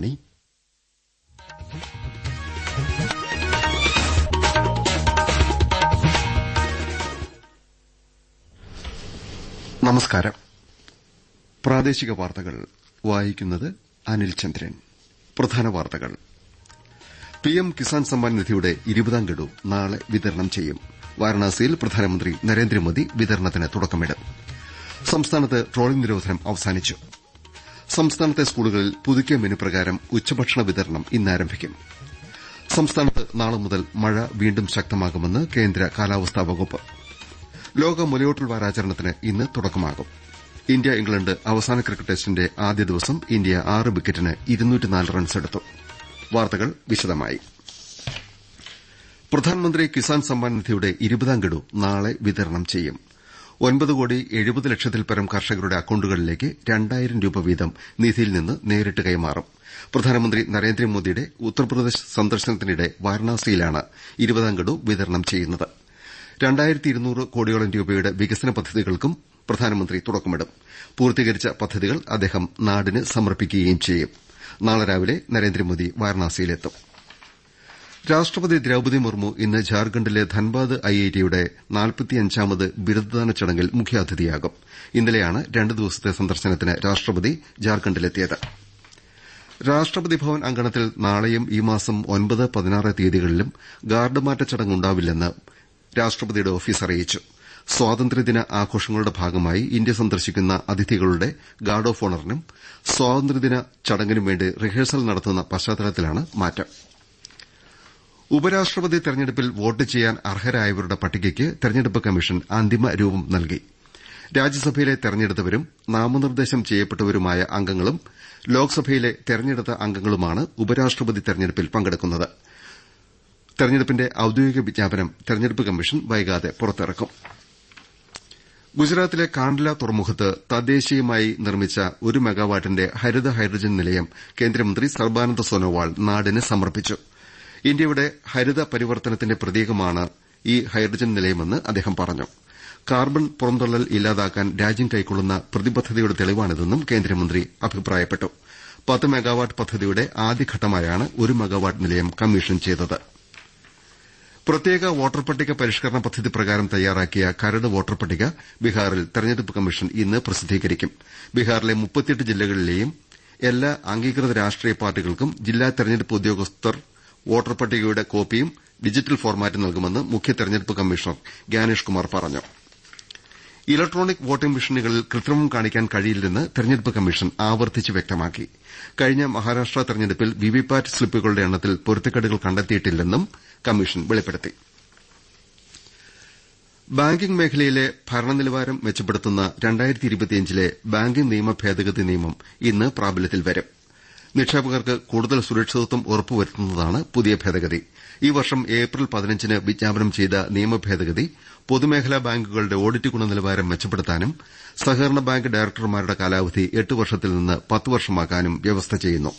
മണി. നമസ്കാരം. പ്രാദേശിക വാർത്തകൾ വായിക്കുന്നത് അനിൽ ചന്ദ്രൻ. പ്രധാന വാർത്തകൾ. പി എം കിസാൻ സമ്മാൻ നിധിയുടെ ഇരുപതാം ഗഡു നാളെ വിതരണം ചെയ്യും. വാരണാസിയിൽ പ്രധാനമന്ത്രി നരേന്ദ്രമോദി വിതരണത്തിന് തുടക്കമിടും. സംസ്ഥാനത്ത് ട്രോളിംഗ് നിരോധനം അവസാനിച്ചു. സംസ്ഥാനത്തെ സ്കൂളുകളിൽ പുതുക്കിയ മെനു പ്രകാരം ഉച്ചഭക്ഷണ വിതരണം ഇന്നാരംഭിക്കും. സംസ്ഥാനത്ത് നാളെ മുതൽ മഴ വീണ്ടും ശക്തമാകുമെന്ന് കേന്ദ്ര കാലാവസ്ഥാ വകുപ്പ്. ലോക മുലയോട്ടൽ വാരാചരണത്തിന് ഇന്ന് തുടക്കമാകും. ഇന്ത്യ ഇംഗ്ലണ്ട് അവസാന ക്രിക്കറ്റ് ടെസ്റ്റിന്റെ ആദ്യ ദിവസം ഇന്ത്യ ആറ് വിക്കറ്റിന് റൺസെടുത്തു വാർത്തകൾ വിശദമായി. പ്രധാനമന്ത്രി കിസാൻ സമ്മാൻ നിധിയുടെ ഇരുപതാം ഗഡു നാളെ വിതരണം ചെയ്യും. ഒൻപത് കോടി എഴുപത് ലക്ഷത്തിൽപരം കർഷകരുടെ അക്കൌണ്ടുകളിലേക്ക് രണ്ടായിരം രൂപ വീതം നിധിയിൽ നിന്ന് നേരിട്ട് കൈമാറും. പ്രധാനമന്ത്രി നരേന്ദ്രമോദിയുടെ ഉത്തർപ്രദേശ് സന്ദർശനത്തിനിടെ വാരണാസിയിലാണ് ഇരുപതാം ഗഡു വിതരണം ചെയ്യുന്നത്. കോടിയോളം രൂപയുടെ വികസന പദ്ധതികൾക്കും പ്രധാനമന്ത്രി തുടക്കമിടും. പൂർത്തീകരിച്ച പദ്ധതികൾ അദ്ദേഹം നാടിന് സമർപ്പിക്കുകയും ചെയ്യും. നാളെ രാവിലെ നരേന്ദ്രമോദി വാരണാസിയിലെത്തും. രാഷ്ട്രപതി ദ്രൌപതി മുർമു ഇന്ന് ഝാർഖണ്ഡിലെ ധൻബാദ് ഐഐടിയുടെ നാൽപ്പത്തിയഞ്ചാമത് ബിരുദദാന ചടങ്ങിൽ മുഖ്യാതിഥിയാകും. ഇന്നലെയാണ് രണ്ട് ദിവസത്തെ സന്ദർശനത്തിന് രാഷ്ട്രപതി ഝാർഖണ്ഡിലെത്തിയത് രാഷ്ട്രപതി ഭവൻ അങ്കണത്തിൽ നാളെയും ഈ മാസം ഒൻപത് പതിനാറ് തീയതികളിലും ഗാർഡ് മാറ്റ ചടങ്ങുണ്ടാവില്ലെന്ന് രാഷ്ട്രപതിയുടെ ഓഫീസ് അറിയിച്ചു. സ്വാതന്ത്ര്യദിന ആഘോഷങ്ങളുടെ ഭാഗമായി ഇന്ത്യ സന്ദർശിക്കുന്ന അതിഥികളുടെ ഗാർഡ് ഓഫ് ഓണറിനും സ്വാതന്ത്ര്യദിന ചടങ്ങിനും വേണ്ടി റിഹേഴ്സൽ നടത്തുന്ന പശ്ചാത്തലത്തിലാണ് മാറ്റം. ഉപരാഷ്ട്രപതി തെരഞ്ഞെടുപ്പിൽ വോട്ട് ചെയ്യാൻ അർഹരായവരുടെ പട്ടികയ്ക്ക് തെരഞ്ഞെടുപ്പ് കമ്മീഷൻ അന്തിമ രൂപം നൽകി. രാജ്യസഭയിലെ തെരഞ്ഞെടുത്തവരും നാമനിർദ്ദേശം ചെയ്യപ്പെട്ടവരുമായ അംഗങ്ങളും ലോക്സഭയിലെ തെരഞ്ഞെടുത്ത അംഗങ്ങളുമാണ് ഉപരാഷ്ട്രപതി തെരഞ്ഞെടുപ്പിൽ പങ്കെടുക്കുന്നത്. തെരഞ്ഞെടുപ്പിന്റെ ഔദ്യോഗിക വിജ്ഞാപനം തെരഞ്ഞെടുപ്പ് കമ്മീഷൻ വൈകാതെ പുറത്തിറക്കും. ഗുജറാത്തിലെ കാണ്ഡല തുറമുഖത്ത് തദ്ദേശീയമായി നിർമ്മിച്ച ഒരു മെഗാവാട്ടിന്റെ ഹരിത ഹൈഡ്രജൻ നിലയം കേന്ദ്രമന്ത്രി സർബാനന്ദ സോനോവാൾ നാടിന് സമർപ്പിച്ചു. ഇന്ത്യയുടെ ഹരിത പരിവർത്തനത്തിന്റെ പ്രതീകമാണ് ഈ ഹൈഡ്രജൻ നിലയമെന്ന് അദ്ദേഹം പറഞ്ഞു. കാർബൺ പുറന്തള്ളൽ ഇല്ലാതാക്കാൻ രാജ്യം കൈക്കൊള്ളുന്ന പ്രതിബദ്ധതയുടെ തെളിവാണിതെന്നും കേന്ദ്രമന്ത്രി അഭിപ്രായപ്പെട്ടു. പത്ത് മെഗാവാട്ട് പദ്ധതിയുടെ ആദ്യഘട്ടമായാണ് ഒരു മെഗാവാട്ട് നിലയം കമ്മീഷൻ ചെയ്തത്. പ്രത്യേക വോട്ടർ പട്ടിക പരിഷ്കരണ പദ്ധതി പ്രകാരം തയ്യാറാക്കിയ കരട് വോട്ടർ പട്ടിക ബീഹാറിൽ തെരഞ്ഞെടുപ്പ് കമ്മീഷൻ ഇന്ന് പ്രസിദ്ധീകരിക്കും. ബീഹാറിലെ ജില്ലകളിലെയും എല്ലാ അംഗീകൃത രാഷ്ട്രീയ പാർട്ടികൾക്കും ജില്ലാ തെരഞ്ഞെടുപ്പ് ഉദ്യോഗസ്ഥർ വോട്ടർ പട്ടികയുടെ കോപ്പിയും ഡിജിറ്റൽ ഫോർമാറ്റും നൽകുമെന്ന് മുഖ്യ തെരഞ്ഞെടുപ്പ് കമ്മീഷണർ ഗ്യാനേഷ് കുമാർ പറഞ്ഞു. ഇലക്ട്രോണിക് വോട്ടിംഗ് മെഷീനുകളിൽ കൃത്രിമം കാണിക്കാൻ കഴിയില്ലെന്ന് തെരഞ്ഞെടുപ്പ് കമ്മീഷൻ ആവർത്തിച്ച് വ്യക്തമാക്കി. കഴിഞ്ഞ മഹാരാഷ്ട്ര തെരഞ്ഞെടുപ്പിൽ വിവിപാറ്റ് സ്ലിപ്പുകളുടെ എണ്ണത്തിൽ പൊരുത്തക്കേടുകൾ കണ്ടെത്തിയിട്ടില്ലെന്നും കമ്മീഷൻ വെളിപ്പെടുത്തി. ബാങ്കിംഗ് മേഖലയിലെ ഭരണനിലവാരം മെച്ചപ്പെടുത്തുന്ന ബാങ്കിംഗ് നിയമ ഭേദഗതി നിയമം ഇന്ന് പ്രാബല്യത്തിൽ വരും. നിക്ഷേപകർക്ക് കൂടുതൽ സുരക്ഷിതത്വം ഉറപ്പുവരുത്തുന്നതാണ് പുതിയ ഭേദഗതി. ഈ വർഷം ഏപ്രിൽ പതിനഞ്ചിന് വിജ്ഞാപനം ചെയ്ത നിയമ ഭേദഗതി പൊതുമേഖലാ ബാങ്കുകളുടെ ഓഡിറ്റ് ഗുണനിലവാരം മെച്ചപ്പെടുത്താനും സഹകരണ ബാങ്ക് ഡയറക്ടർമാരുടെ കാലാവധി എട്ട് വർഷത്തിൽ നിന്ന് പത്ത് വർഷമാക്കാനും വ്യവസ്ഥ ചെയ്യുന്നു.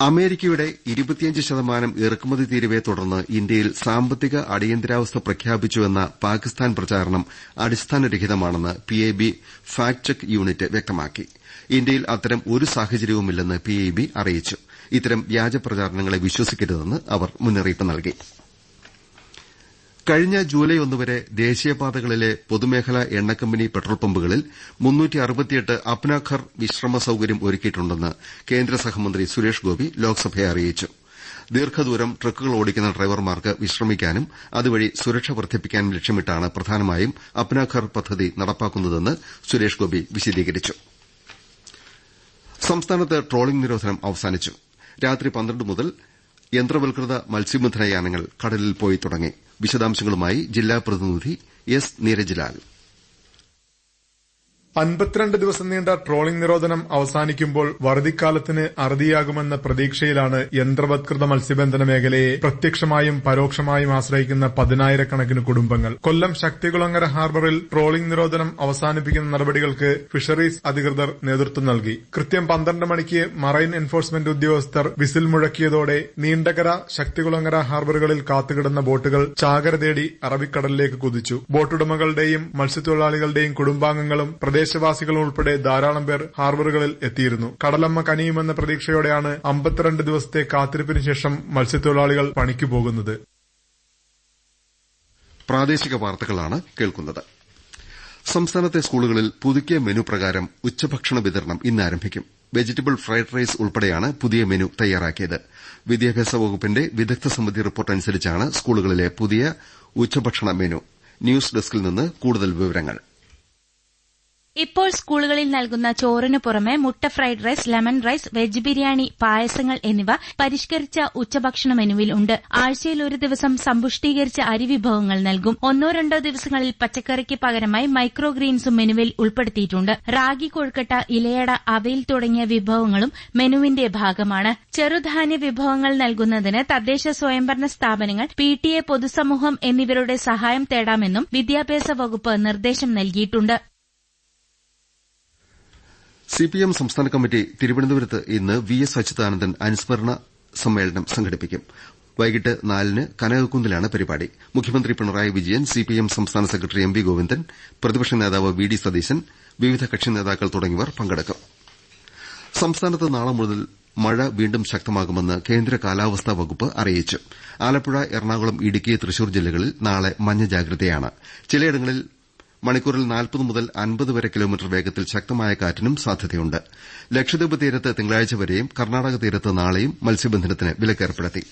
അമേരിക്കയുടെ ഇരുപത്തിയഞ്ച് ശതമാനം ഇറക്കുമതി തീരുവയെ തുടർന്ന് ഇന്ത്യയിൽ സാമ്പത്തിക അടിയന്തരാവസ്ഥ പ്രഖ്യാപിച്ചുവെന്ന പാകിസ്ഥാൻ പ്രചാരണം അടിസ്ഥാനരഹിതമാണെന്ന് പിഎബി ഫാക്ട് ചെക്ക് യൂണിറ്റ് വ്യക്തമാക്കി. ഇന്ത്യയിൽ അത്തരം ഒരു സാഹചര്യവുമില്ലെന്ന് പിഐബി അറിയിച്ചു. ഇത്തരം വ്യാജ പ്രചാരണങ്ങളെ വിശ്വസിക്കരുതെന്ന് അവർ മുന്നറിയിപ്പ് നൽകി. കഴിഞ്ഞ ജൂലൈ ഒന്നുവരെ ദേശീയപാതകളിലെ പൊതുമേഖലാ എണ്ണക്കമ്പനി പെട്രോൾ പമ്പുകളിൽ അപ്നാഘർ വിശ്രമ സൌകര്യം ഒരുക്കിയിട്ടുണ്ടെന്ന് കേന്ദ്ര സഹമന്ത്രി സുരേഷ് ഗോപി ലോക്സഭയെ അറിയിച്ചു. ദീർഘദൂരം ട്രക്കുകൾ ഓടിക്കുന്ന ഡ്രൈവർമാർക്ക് വിശ്രമിക്കാനും അതുവഴി സുരക്ഷ വർദ്ധിപ്പിക്കാനും ലക്ഷ്യമിട്ടാണ് പ്രധാനമായും അപ്നാഘർ പദ്ധതി നടപ്പാക്കുന്നതെന്ന് സുരേഷ് ഗോപി വിശദീകരിച്ചു. സംസ്ഥാനത്ത് ട്രോളിംഗ് നിരോധനം അവസാനിച്ചു. രാത്രി പന്ത്രണ്ട് മുതൽ യന്ത്രവൽകൃത മത്സ്യബന്ധന യാനങ്ങൾ കടലിൽ പോയി തുടങ്ങി. വിശദാംശങ്ങളുമായി ജില്ലാ പ്രതിനിധി എസ് നീരജ്ലാൽ. അൻപത്തിരണ്ട് ദിവസം നീണ്ട ട്രോളിംഗ് നിരോധനം അവസാനിക്കുമ്പോൾ വറുതിക്കാലത്തിന് അറുതിയാകുമെന്ന പ്രതീക്ഷയിലാണ് യന്ത്രവത്കൃത മത്സ്യബന്ധന മേഖലയെ പ്രത്യക്ഷമായും പരോക്ഷമായും ആശ്രയിക്കുന്ന പതിനായിരക്കണക്കിന് കുടുംബങ്ങൾ. കൊല്ലം ശക്തികുളങ്ങര ഹാർബറിൽ ട്രോളിംഗ് നിരോധനം അവസാനിപ്പിക്കുന്ന നടപടികൾക്ക് ഫിഷറീസ് അധികൃതർ നേതൃത്വം നൽകി. കൃത്യം പന്ത്രണ്ട് മണിക്ക് മറൈൻ എൻഫോഴ്സ്മെന്റ് ഉദ്യോഗസ്ഥർ വിസിൽ മുഴക്കിയതോടെ നീണ്ടകര ശക്തികുളങ്ങര ഹാർബറുകളിൽ കാത്തുകിടന്ന ബോട്ടുകൾ ചാകര തേടി അറബിക്കടലിലേക്ക് കുതിച്ചു. ബോട്ടുടമകളുടെയും മത്സ്യത്തൊഴിലാളികളുടെയും കുടുംബാംഗങ്ങളും പ്രദേശ പ്രദേശവാസികളും ഉൾപ്പെടെ ധാരാളം പേർ ഹാർബറുകളിൽ എത്തിയിരുന്നു. കടലമ്മ കനിയുമെന്ന പ്രതീക്ഷയോടെയാണ് അമ്പത്തിരണ്ട് ദിവസത്തെ കാത്തിരിപ്പിന് ശേഷം മത്സ്യത്തൊഴിലാളികൾ പണിക്ക് പോകുന്നത്. സംസ്ഥാനത്തെ സ്കൂളുകളിൽ പുതുക്കിയ മെനു പ്രകാരം ഉച്ചഭക്ഷണ വിതരണം ഇന്ന് ആരംഭിക്കും വെജിറ്റബിൾ ഫ്രൈഡ് റൈസ് ഉൾപ്പെടെയാണ് പുതിയ മെനു തയ്യാറാക്കിയത്. വിദ്യാഭ്യാസ വകുപ്പിന്റെ വിദഗ്ധ സമിതി റിപ്പോർട്ട് അനുസരിച്ചാണ് സ്കൂളുകളിലെ പുതിയ ഉച്ചഭക്ഷണ മെനു. ന്യൂസ് ഡെസ്കിൽ നിന്ന് കൂടുതൽ വിവരങ്ങൾ. ഇപ്പോൾ സ്കൂളുകളിൽ നൽകുന്ന ചോറിനു പുറമെ മുട്ട fried rice lemon rice veg biryani പായസങ്ങൾ എന്നിവ പരിഷ്കരിച്ച ഉച്ചഭക്ഷണ മെനുവിൽ ഉണ്ട്. ആഴ്ചയിൽ ഒരു ദിവസം സമ്പുഷ്ടീകരിച്ച അരി വിഭവങ്ങൾ നൽകും. ഒന്നോ രണ്ടോ ദിവസങ്ങളിൽ പച്ചക്കറിക്ക് പകരമായി മൈക്രോ ഗ്രീൻസും മെനുവിൽ ഉൾപ്പെടുത്തിയിട്ടുണ്ട്. റാഗി കൊഴുക്കട്ട ഇലയട അവയിൽ തുടങ്ങിയ വിഭവങ്ങളും മെനുവിന്റെ ഭാഗമാണ്. ചെറുധാന്യ വിഭവങ്ങൾ നൽകുന്നതിന് തദ്ദേശ സ്വയംഭരണ സ്ഥാപനങ്ങൾ പി ടി എ പൊതുസമൂഹം എന്നിവരുടെ സഹായം തേടാമെന്നും വിദ്യാഭ്യാസ വകുപ്പ് നിർദ്ദേശം നൽകിയിട്ടുണ്ട്. സിപിഎം സംസ്ഥാന കമ്മിറ്റി തിരുവനന്തപുരത്ത് ഇന്ന് വി എസ് അച്യുതാനന്ദൻ അനുസ്മരണ സമ്മേളനം സംഘടിപ്പിക്കും. വൈകിട്ട് നാലിന് കനകക്കുന്നിലാണ് പരിപാടി. മുഖ്യമന്ത്രി പിണറായി വിജയൻ സിപിഎം സംസ്ഥാന സെക്രട്ടറി എം വി ഗോവിന്ദൻ പ്രതിപക്ഷ നേതാവ് വി ഡി സതീശൻ വിവിധ കക്ഷി നേതാക്കൾ തുടങ്ങിയവർ പങ്കെടുക്കും. സംസ്ഥാനത്ത് നാളെ മുതൽ മഴ വീണ്ടും ശക്തമാകുമെന്ന് കേന്ദ്ര കാലാവസ്ഥാ വകുപ്പ് അറിയിച്ചു. ആലപ്പുഴ എറണാകുളം ഇടുക്കി തൃശൂർ ജില്ലകളിൽ നാളെ മഞ്ഞ ജാഗ്രതയാണ്. ചിലയിടങ്ങളിൽ മണിക്കൂറിൽ നാൽപ്പത് മുതൽ അൻപത് വരെ കിലോമീറ്റർ വേഗത്തിൽ ശക്തമായ കാറ്റിനും സാധ്യതയുണ്ട്. ലക്ഷദ്വീപ് തീരത്ത് തിങ്കളാഴ്ച വരെയും കർണാടക തീരത്ത് നാളെയും മത്സ്യബന്ധനത്തിന് വിലക്കേർപ്പെടുത്തി.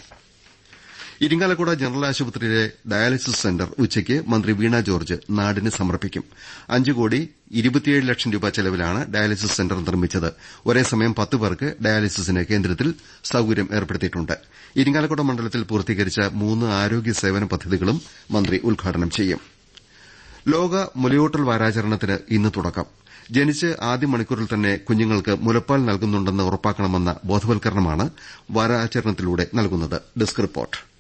ഇരിങ്ങാലക്കുട ജനറൽ ആശുപത്രിയിലെ ഡയാലിസിസ് സെന്റർ ഉച്ചയ്ക്ക് മന്ത്രി വീണ ജോർജ് നാടിന് സമർപ്പിക്കും. അഞ്ച് കോടി ഇരുപത്തിയേഴ് ലക്ഷം രൂപ ചെലവിലാണ് ഡയാലിസിസ് സെന്റർ നിർമ്മിച്ചത്. ഒരേസമയം പത്ത് പേർക്ക് ഡയാലിസിസിന് കേന്ദ്രത്തിൽ സൌകര്യം ഏർപ്പെടുത്തിയിട്ടുണ്ട്. ഇരിങ്ങാലക്കുട മണ്ഡലത്തിൽ പൂർത്തീകരിച്ച മൂന്ന് ആരോഗ്യ സേവന പദ്ധതികളും മന്ത്രി ഉദ്ഘാടനം ചെയ്യും. ലോക മുലയൂട്ടൽ വാരാചരണത്തിന് ഇന്ന് തുടക്കം. ജനിച്ച് ആദ്യ മണിക്കൂറിൽ തന്നെ കുഞ്ഞുങ്ങൾക്ക് മുലപ്പാൽ നൽകുന്നുണ്ടെന്ന് ഉറപ്പാക്കണമെന്ന ബോധവൽക്കരണമാണ് വാരാചരണത്തിലൂടെ നൽകുന്നത്. Desk report.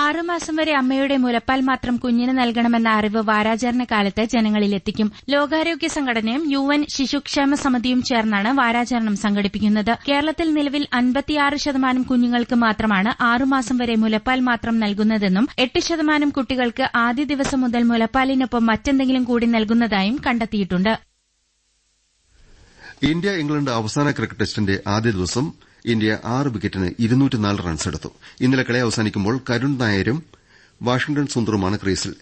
ആറുമാസം വരെ അമ്മയുടെ മുലപ്പാൽ മാത്രം കുഞ്ഞിന് നൽകണമെന്ന അറിവ് വാരാചരണ കാലത്ത് ജനങ്ങളിലെത്തിക്കും. ലോകാരോഗ്യ സംഘടനയും യു എൻ ശിശുക്ഷേമ സമിതിയും ചേർന്നാണ് വാരാചരണം സംഘടിപ്പിക്കുന്നത്. കേരളത്തിൽ നിലവിൽ അൻപത്തിയാറ് ശതമാനം കുഞ്ഞുങ്ങൾക്ക് മാത്രമാണ് ആറുമാസം വരെ മുലപ്പാൽ മാത്രം നൽകുന്നതെന്നും എട്ട് ശതമാനം കുട്ടികൾക്ക് ആദ്യ ദിവസം മുതൽ മുലപ്പാലിനൊപ്പം മറ്റെന്തെങ്കിലും കൂടി നൽകുന്നതായും കണ്ടെത്തിയിട്ടുണ്ട്. ഇന്ത്യ ഇംഗ്ലണ്ട് അവസാന ക്രിക്കറ്റ് ടെസ്റ്റിന്റെ ആദ്യ ദിവസം ഇന്ത്യ ആറ് വിക്കറ്റിന് റൺസെടുത്തു ഇന്നലെ കളി അവസാനിക്കുമ്പോൾ കരുൺ നായരും വാഷിംഗ്ടൺ സുന്ദറുമാണ് ക്രീസിൽ.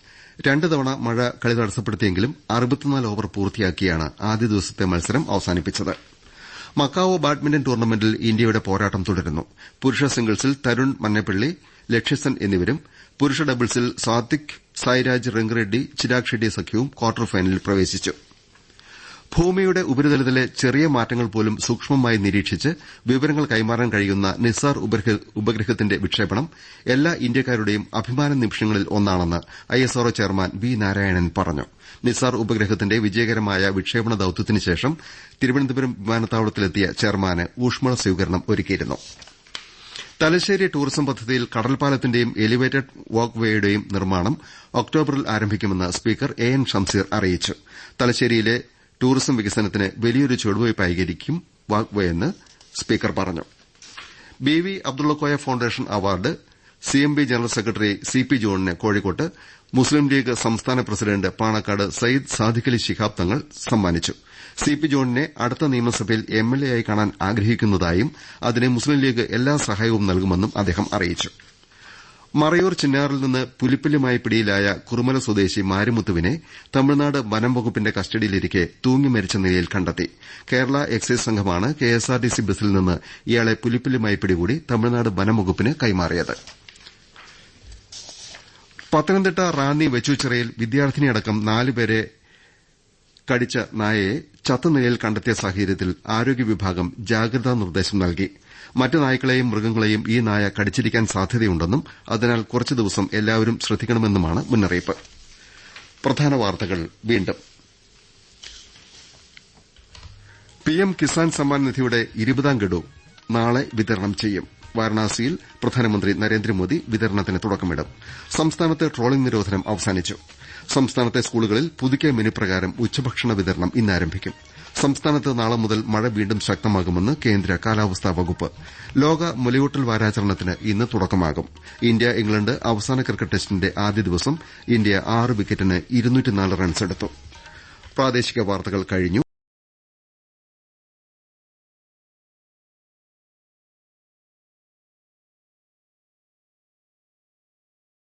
രണ്ട് തവണ മഴ കളി തടസ്സപ്പെടുത്തിയെങ്കിലും ഓവർ പൂർത്തിയാക്കിയാണ് ആദ്യ ദിവസത്തെ മത്സരം അവസാനിപ്പിച്ചത്. മക്കാവോ ബാഡ്മിന്റൺ ടൂർണമെന്റിൽ ഇന്ത്യയുടെ പോരാട്ടം തുടരുന്നു. പുരുഷ സിംഗിൾസിൽ തരുൺ മന്നപ്പള്ളി ലക്ഷ്യസെൻ എന്നിവരും പുരുഷ ഡബിൾസിൽ സാത്വിക് സായ്രാജ് റെങ്കിറെഡ്ഡി ചിരാഗ് ഷെഡ്ഡി സഖ്യവും ക്വാർട്ടർ ഫൈനലിൽ പ്രവേശിച്ചു. ഭൂമിയുടെ ഉപരിതലത്തിലെ ചെറിയ മാറ്റങ്ങൾ പോലും സൂക്ഷ്മമായി നിരീക്ഷിച്ച് വിവരങ്ങൾ കൈമാറാൻ കഴിയുന്ന നിസാർ ഉപഗ്രഹത്തിന്റെ വിക്ഷേപണം എല്ലാ ഇന്ത്യക്കാരുടെയും അഭിമാന നിമിഷങ്ങളിൽ ഒന്നാണെന്ന് ഐഎസ്ആർഒ ചെയർമാൻ വി നാരായണൻ പറഞ്ഞു. നിസാർ ഉപഗ്രഹത്തിന്റെ വിജയകരമായ വിക്ഷേപണ ദൌത്യത്തിന് ശേഷം തിരുവനന്തപുരം വിമാനത്താവളത്തിലെത്തിയ ചെയർമാന് ഊഷ്മള സ്വീകരണം ഒരുക്കിയിരുന്നു. തലശ്ശേരി ടൂറിസം പദ്ധതിയിൽ കടൽപ്പാലത്തിന്റെയും എലിവേറ്റഡ് വാക്ക്വേയുടെയും നിർമ്മാണം ഒക്ടോബറിൽ ആരംഭിക്കുമെന്ന് സ്പീക്കർ എ എൻ ഷംസീർ അറിയിച്ചു. തലശ്ശേരിയിലെ ടൂറിസം വികസനത്തിന് വലിയൊരു ചുവടുവയ്പായിരിക്കും വാഗ്വയെന്ന് സ്പീക്കർ പറഞ്ഞു. B V Abdullakoya foundation award C M B general secretary C P ജോണിന് കോഴിക്കോട്ട് മുസ്ലിം ലീഗ് സംസ്ഥാന പ്രസിഡന്റ് പാണക്കാട് സയ്യിദ് സാദിഖലി ശിഹാബ് തങ്ങൾ സമ്മാനിച്ചു. സി പി ജോണിനെ അടുത്ത നിയമസഭയിൽ എം എൽ എ ആയി കാണാൻ ആഗ്രഹിക്കുന്നതായും അതിന് മുസ്ലിം ലീഗ് എല്ലാ സഹായവും നൽകുമെന്നും അദ്ദേഹം അറിയിച്ചു. മറയൂർ ചിന്നാറിൽ നിന്ന് പുലിപ്പല്ലുമായി പിടിയിലായ കുറുമല സ്വദേശി മാരിമുത്തുവിനെ തമിഴ്നാട് വനം വകുപ്പിന്റെ കസ്റ്റഡിയിലിരിക്കെ തൂങ്ങി മരിച്ച നിലയിൽ കണ്ടെത്തി. കേരള എക്സൈസ് സംഘമാണ് കെഎസ്ആർടിസി ബസിൽ നിന്ന് ഇയാളെ പുലിപ്പല്ലുമായി പിടികൂടി തമിഴ്നാട് വനം വകുപ്പിന് കൈമാറിയത്. പത്തനംതിട്ട റാന്നി വെച്ചൂച്ചിറയിൽ വിദ്യാർത്ഥിനിയടക്കം നാലുപേരെ കടിച്ച നായയെ ചത്തനിലയിൽ കണ്ടെത്തിയ സാഹചര്യത്തിൽ ആരോഗ്യ വിഭാഗം ജാഗ്രതാ നിർദ്ദേശം നൽകി. മറ്റ് നായ്ക്കളെയും മൃഗങ്ങളെയും ഈ നായ കടിച്ചിരിക്കാൻ സാധ്യതയുണ്ടെന്നും അതിനാൽ കുറച്ചു ദിവസം എല്ലാവരും ശ്രദ്ധിക്കണമെന്നുമാണ് മുന്നറിയിപ്പ്. പ്രധാന വാർത്തകൾ വീണ്ടും. പിഎം കിസാൻ സമ്മാൻ നിധിയുടെ ഇരുപതാം ഗഡു നാളെ വിതരണം ചെയ്യും. വാരണാസിയിൽ പ്രധാനമന്ത്രി നരേന്ദ്രമോദി വിതരണത്തിന് തുടക്കമിടും. സംസ്ഥാനത്ത് ട്രോളിംഗ് നിരോധനം അവസാനിച്ചു. സംസ്ഥാനത്തെ സ്കൂളുകളിൽ പുതുക്കിയ മെനു പ്രകാരം ഉച്ചഭക്ഷണ വിതരണം ഇന്ന് ആരംഭിക്കും സംസ്ഥാനത്ത് നാളെ മുതൽ മഴ വീണ്ടും ശക്തമാകുമെന്ന് കേന്ദ്ര കാലാവസ്ഥാ വകുപ്പ്. ലോക മുലയൂട്ടൽ വാരാചരണത്തിന് ഇന്ന് തുടക്കമാകും. ഇന്ത്യ ഇംഗ്ലണ്ട് അവസാന ക്രിക്കറ്റ് ടെസ്റ്റിന്റെ ആദ്യ ദിവസം ഇന്ത്യ ആറ് വിക്കറ്റിന് റൺസെടുത്തു.